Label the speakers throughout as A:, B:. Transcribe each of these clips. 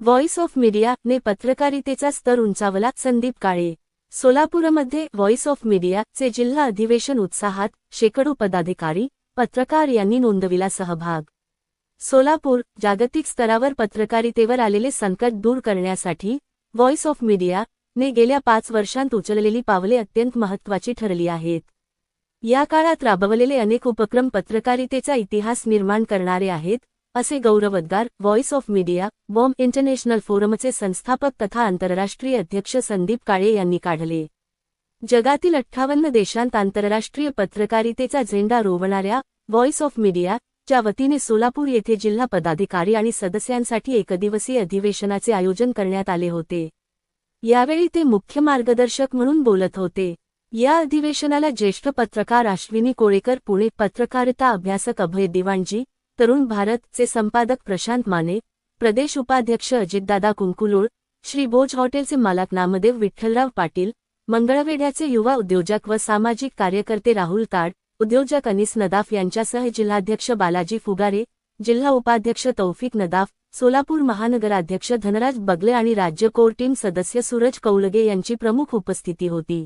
A: Voice of media ने पत्रकारितेचा स्तर उंचावला. संदीप काळे. सोलापूरमध्ये व्हॉइस ऑफ मीडिया चे जिल्हा अधिवेशन उत्साहात शेकडो पदाधिकारी पत्रकार यांनी नोंदविला सहभाग. सोलापूर जागतिक स्तरावर पत्रकारितेवर आलेले संकट दूर करण्यासाठी व्हॉइस ऑफ मीडिया ने गेल्या पाच वर्षांत उचललेली पावले अत्यंत महत्त्वाची ठरली आहेत. या काळात राबवलेले अनेक उपक्रम पत्रकारितेचा इतिहास निर्माण करणारे आहेत असे गौरवोद्गार voice of media Bombay international फोरमचे संस्थापक तथा आंतरराष्ट्रीय अध्यक्ष संदीप काळे यांनी काढले. जगातील अठ्ठावन्न देशांत आंतरराष्ट्रीय पत्रकारितेचा झेंडा रोवणाऱ्या व्हॉइस ऑफ मीडिया च्या वतीने सोलापूर येथे जिल्हा पदाधिकारी आणि सदस्यांसाठी एकदिवसीय अधिवेशनाचे आयोजन करण्यात आले होते. यावेळी ते मुख्य मार्गदर्शक म्हणून बोलत होते. या अधिवेशनाला ज्येष्ठ पत्रकार अश्विनी कोळेकर पुणे पत्रकारिता अभ्यासक अभय दिवाणजी तरुण भारतचे संपादक प्रशांत माने प्रदेश उपाध्यक्ष अजितदादा कुंकुलोळ श्री बोज हॉटेलचे मालक नामदेव विठ्ठलराव पाटील मंगळवेढ्याचे युवा उद्योजक व सामाजिक कार्यकर्ते राहुल ताड उद्योजक अनिस नदाफ यांच्यासह जिल्हाध्यक्ष बालाजी फुगारे जिल्हा उपाध्यक्ष तौफिक नदाफ सोलापूर महानगराध्यक्ष धनराज बगले आणि राज्य कोर टीम सदस्य सूरज कौलगे यांची प्रमुख उपस्थिती होती.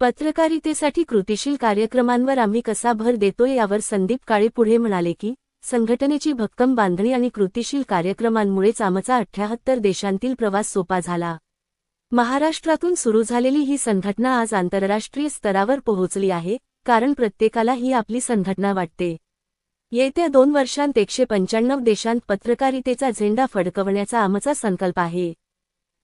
A: पत्रकारितेसाठी कृतिशील कार्यक्रमांवर आम्ही कसा भर देतोय यावर संदीप काळे पुढे म्हणाले की संघटनेची भक्कम बांधणी आणि कृतिशील कार्यक्रमांमुळेच आमचा अठ्ठ्याहत्तर देशांतील प्रवास सोपा झाला. महाराष्ट्रातून सुरू झालेली ही संघटना आज आंतरराष्ट्रीय स्तरावर पोहोचली आहे कारण प्रत्येकाला ही आपली संघटना वाटते. येत्या दोन वर्षांत एकशे पंच्याण्णव देशांत पत्रकारितेचा झेंडा फडकवण्याचा आमचा संकल्प आहे.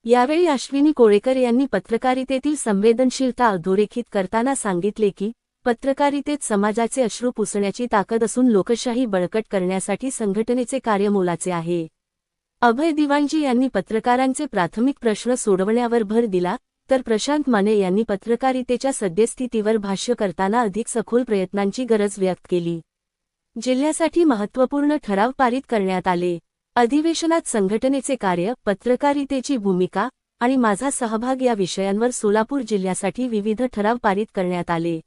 A: यावेळी अश्विनी कोळेकर यांनी पत्रकारितेतील संवेदनशीलता अधोरेखित करताना सांगितले की पत्रकारितेत समाजाचे अश्रू पुसण्याची ताकद असून लोकशाही बळकट करण्यासाठी संघटनेचे कार्य मोलाचे आहे. अभय दिवाणजी यांनी पत्रकारांचे प्राथमिक प्रश्न सोडवण्यावर भर दिला तर प्रशांत माने यांनी पत्रकारितेच्या सद्यस्थितीवर भाष्य करताना अधिक सखोल प्रयत्नांची गरज व्यक्त केली. जिल्ह्यासाठी महत्त्वपूर्ण ठराव पारित करण्यात आले. अधिवेशनात संघटनेचे कार्य पत्रकारितेची भूमिका आणि माझा सहभाग या विषयांवर सोलापूर जिल्ह्यासाठी विविध ठराव पारित करण्यात आले.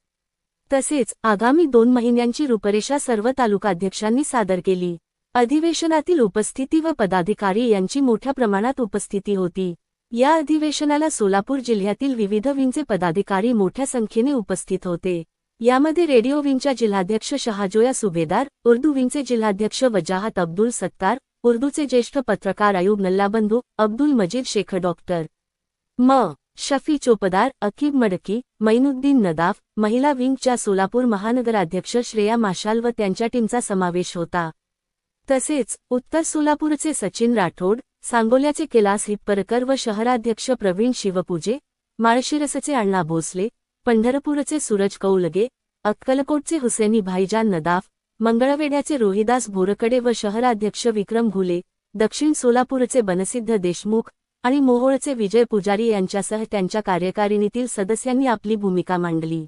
A: तसेच आगामी दोन महिन्यांची रूपरेषा सर्व तालुकाध्यक्षांनी सादर केली. अधिवेशनातील उपस्थिती व पदाधिकारी यांची मोठ्या प्रमाणात उपस्थिती होती. या अधिवेशनाला सोलापूर जिल्ह्यातील विविध विंचे पदाधिकारी मोठ्या संख्येने उपस्थित होते. यामध्ये रेडिओ विंगच्या जिल्हाध्यक्ष शहाजोया सुभेदार उर्दू विंगचे जिल्हाध्यक्ष वजाहत अब्दुल सत्तार उर्दूचे ज्येष्ठ पत्रकार अयूब नल्लाबंधू अब्दुल मजीद शेख डॉक्टर. म. शफी चोपदार अकीब मडकी मैनुद्दीन नदाफ महिला विंगच्या सोलापूर महानगराध्यक्ष श्रेया माशाल व त्यांच्या टीमचा समावेश होता तसेच उत्तर सोलापूरचे सचिन राठोड सांगोल्याचे कैलास हिप्परकर व शहराध्यक्ष प्रवीण शिवपूजे माळशिरसचे अण्णा भोसले पंढरपूरचे सूरज कौलगे अक्कलकोटचे हुसेनी भाईजान नदाफ मंगळवेड्याचे रोहिदास भोरकडे व शहराध्यक्ष विक्रम घुले दक्षिण सोलापूरचे बनसिद्ध देशमुख आणि मोहोळचे विजय पुजारी यांच्यासह त्यांच्या कार्यकारिणीतील सदस्यांनी आपली भूमिका मांडली.